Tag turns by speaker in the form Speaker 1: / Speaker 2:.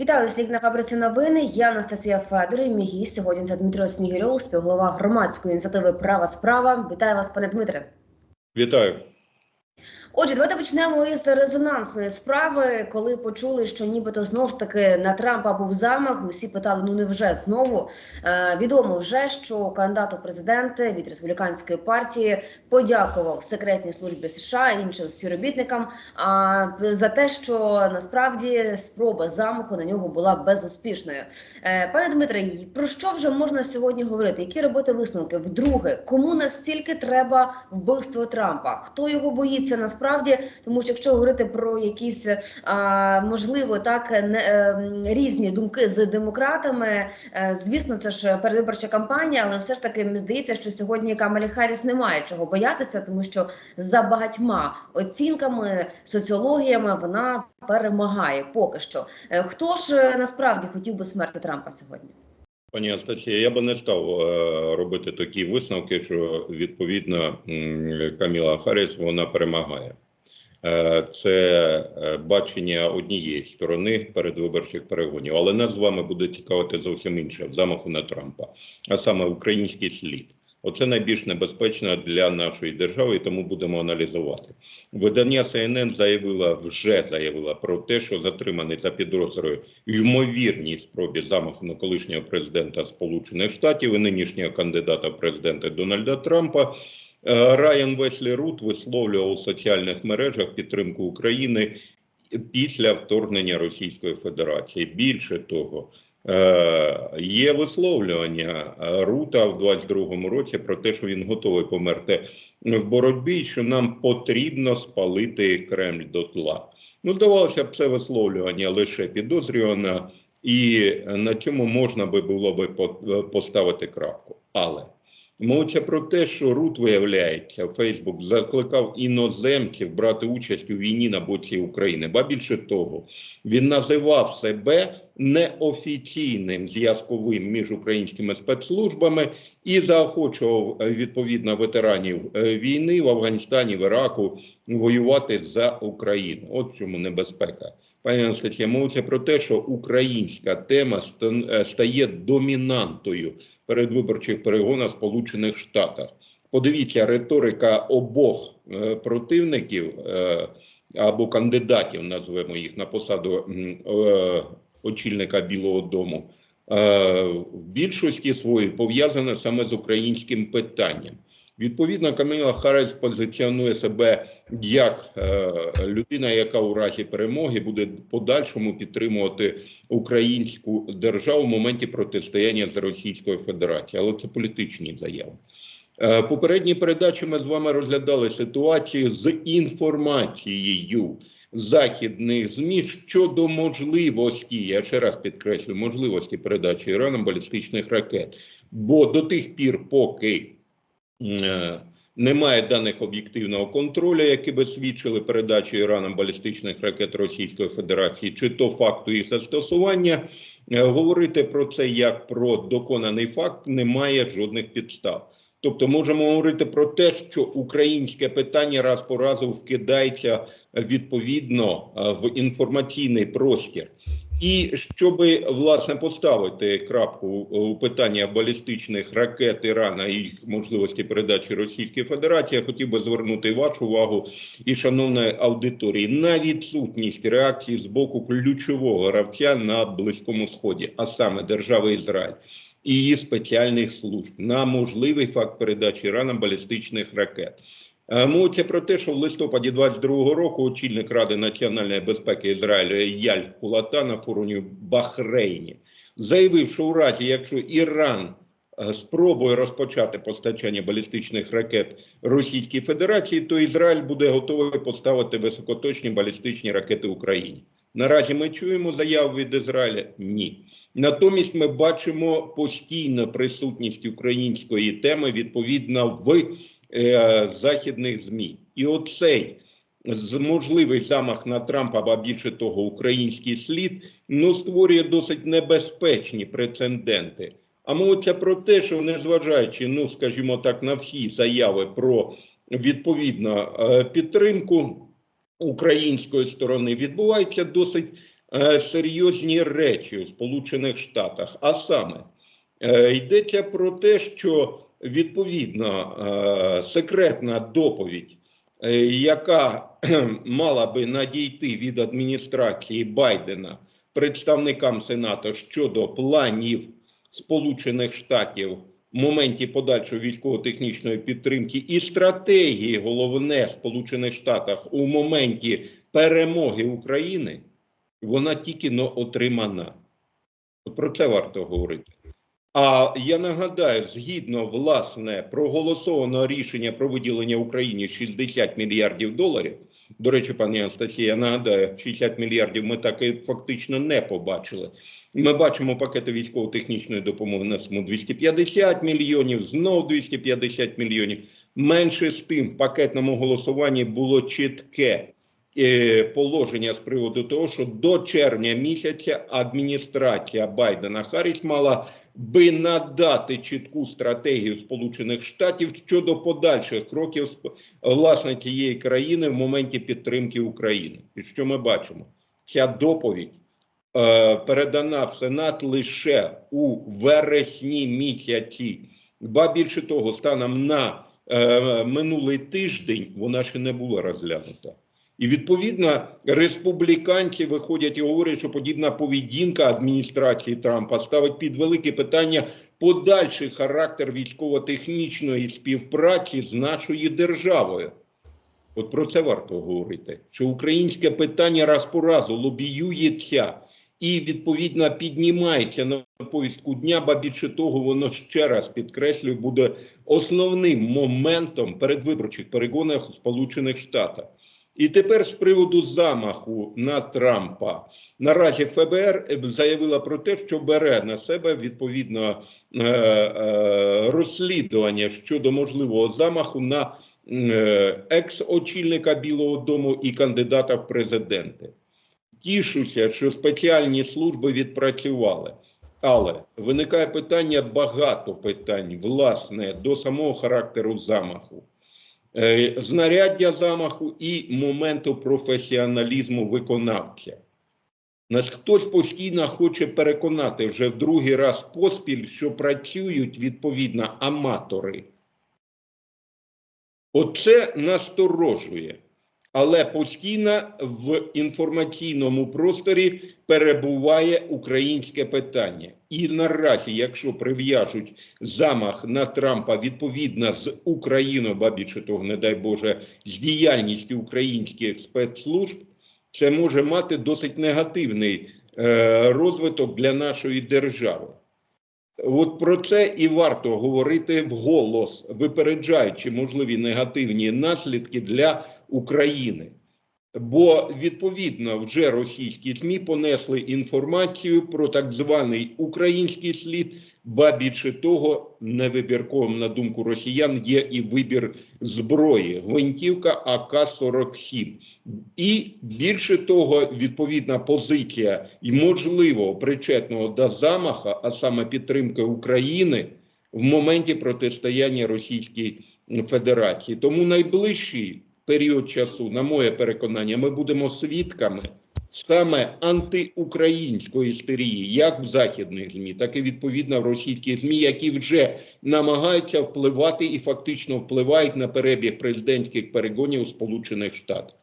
Speaker 1: Вітаю всіх на фабриці новини. Я Анастасія Федорів. Мій гість сьогодні це Дмитро Снігирьов, співголова громадської ініціативи Права справа. Вітаю вас, пане Дмитре.
Speaker 2: Вітаю.
Speaker 1: Отже, давайте почнемо із резонансної справи. Коли почули, що нібито знов ж таки на Трампа був замах, усі питали: ну невже знову? Е, відомо вже, що кандидат у президенти від республіканської партії подякував секретній службі США іншим співробітникам а, за те, що насправді спроба замаху на нього була безуспішною. Е, пане Дмитре, про що вже можна сьогодні говорити? Які робити висновки? Вдруге, кому настільки треба вбивство Трампа? Хто його боїться насправді? Тому що якщо говорити про якісь а, можливо так не е, різні думки з демократами, е, звісно, це ж передвиборча кампанія, але все ж таки мені здається, що сьогодні Камалі Харріс немає чого боятися, тому що за багатьма оцінками, соціологіями вона перемагає поки що. Е, Хто ж е, насправді хотів би смерти Трампа сьогодні?
Speaker 2: Пані Анастасія, я би не став е, робити такі висновки, що відповідно Каміла Харріс вона перемагає. Е, Це е, бачення однієї сторони передвиборчих перегонів, але нас з вами буде цікавити зовсім інше замаху на Трампа, а саме український слід. Оце найбільш небезпечно для нашої держави, і тому будемо аналізувати. Видання CNN заявила вже заявила про те, що затриманий за підозрою ймовірній спробі замаху на колишнього президента Сполучених Штатів і нинішнього кандидата в президенти Дональда Трампа. е, Райан Веслі Рут висловлював у соціальних мережах підтримку України після вторгнення Російської Федерації. Більше того, є висловлювання е, Рута в 22-му році про те, що він готовий померти в боротьбі, що нам потрібно спалити Кремль до тла. Ну, здавалося б, це висловлювання лише підозрювана, і на цьому можна би було би по- поставити крапку. Але мовиться про те, що Рут, виявляється, Фейсбук закликав іноземців брати участь у війні на боці України. Ба більше того, він називав себе неофіційним зв'язковим між українськими спецслужбами і заохочував е, відповідно ветеранів е, війни в Афганістані, в Іраку воювати за Україну. От чому небезпека. Пані Анастасія, мовиться про те, що українська тема е, стає домінантою передвиборчих перегонах Сполучених Штатах. Подивіться, риторика обох е, противників е, або кандидатів, назвемо їх на посаду очільника Білого Дому. В більшості своїй пов'язана саме з українським питанням. Відповідно, Каміла Харріс позиціонує себе як е, людина, яка у разі перемоги буде подальшому підтримувати українську державу в моменті протистояння з Російською Федерацією. Але це політичні заяви. Е, Попередні передачі ми з вами розглядали ситуацію з інформацією західних змі щодо можливості, я ще раз підкреслю, можливості передачі Іраном балістичних ракет. Бо до тих пір, поки немає даних об'єктивного контролю, які би свідчили передачу Іраном балістичних ракет Російської Федерації, чи то факту їх застосування, е, говорити про це як про доконаний факт немає жодних підстав. Тобто можемо говорити про те, що українське питання раз по разу вкидається е, відповідно е, в інформаційний простір. І щоб власне поставити крапку у питання балістичних ракет Ірана і їх можливості передачі Російській Федерації, я хотів би звернути вашу увагу і шановної аудиторії на відсутність реакції з боку ключового гравця на Близькому Сході, а саме держави Ізраїль і її спеціальних служб на можливий факт передачі Іраном балістичних ракет. Е, Мовиться про те, що в листопаді 22-го року очільник Ради національної безпеки Ізраїлю Яль Кулата на форумі Бахрейні заявив, що у разі, якщо Іран е, спробує розпочати постачання балістичних ракет Російській Федерації, то Ізраїль буде готовий поставити високоточні балістичні ракети Україні. Наразі ми чуємо заяву від Ізраїля? Ні. Натомість ми бачимо постійну присутність української теми відповідно в е, західних змі. І оцей можливий замах на Трампа, або більше того, український слід, ну створює досить небезпечні прецеденти. А мовиться про те, що незважаючи, ну скажімо так, на всі заяви про відповідну е, підтримку української сторони, відбувається досить е, серйозні речі у Сполучених Штатах. А саме йдеться про те, що відповідно е, секретна доповідь, е, яка мала би надійти від адміністрації Байдена представникам Сенату щодо планів Сполучених Штатів в моменті подальшої військово-технічної підтримки і стратегії головне Сполучених Штатів у моменті перемоги України, вона тільки но отримана. Про це варто говорити. А я нагадаю, згідно власне проголосованого рішення про виділення Україні 60 мільярдів доларів. До речі, пані Анастасія, я нагадаю, 60 мільярдів ми так і фактично не побачили. Ми бачимо пакети військово-технічної допомоги на суму 250 мільйонів, знов 250 мільйонів. Менше з тим, пакетному голосуванні було чітке положення з приводу того, що до червня місяця адміністрація Байдена Харріс мала би надати чітку стратегію Сполучених Штатів щодо подальших кроків власне цієї країни в моменті підтримки України. І що ми бачимо? Ця доповідь е, передана в Сенат лише у вересні місяці. Ба більше того, станом на е, минулий тиждень вона ще не була розглянута. І відповідно республіканці виходять і говорять, що подібна поведінка адміністрації Трампа ставить під велике питання подальший характер військово-технічної співпраці з нашою державою. От про це варто говорити, що українське питання раз по разу лобіюється і відповідно піднімається на повістку дня, ба більше того, воно ще раз підкреслюю, буде основним моментом передвиборчих перегонах Сполучених Штатах. І тепер з приводу замаху на Трампа наразі ФБР заявила про те, що бере на себе відповідно е, е, розслідування щодо можливого замаху на е, екс-очільника Білого Дому і кандидата в президенти. Тішуся, що спеціальні служби відпрацювали. Але виникає питання багато питань, власне, до самого характеру замаху. Е, знаряддя замаху і моменту професіоналізму виконавця. Нас хтось постійно хоче переконати вже в другий раз поспіль, що працюють відповідно аматори. Оце насторожує. Але постійно в інформаційному просторі перебуває українське питання. І наразі, якщо прив'яжуть замах на Трампа відповідно з Україною, ба більше того, не дай Боже, з діяльністю українських спецслужб, це може мати досить негативний е, розвиток для нашої держави. От про це і варто говорити вголос, випереджаючи можливі негативні наслідки для України. Бо відповідно вже російські ЗМІ понесли інформацію про так званий український слід, ба більше того, невибірковим, на думку росіян, є і вибір зброї гвинтівка АК-47. І більше того, відповідна позиція і можливо причетного до замаха, а саме підтримки України в моменті протистояння Російській Федерації. Тому найближчий період часу, на моє переконання, ми будемо свідками саме антиукраїнської істерії, як в західних змі, так і відповідно в російських змі, які вже намагаються впливати і фактично впливають на перебіг президентських перегонів у Сполучених Штатах.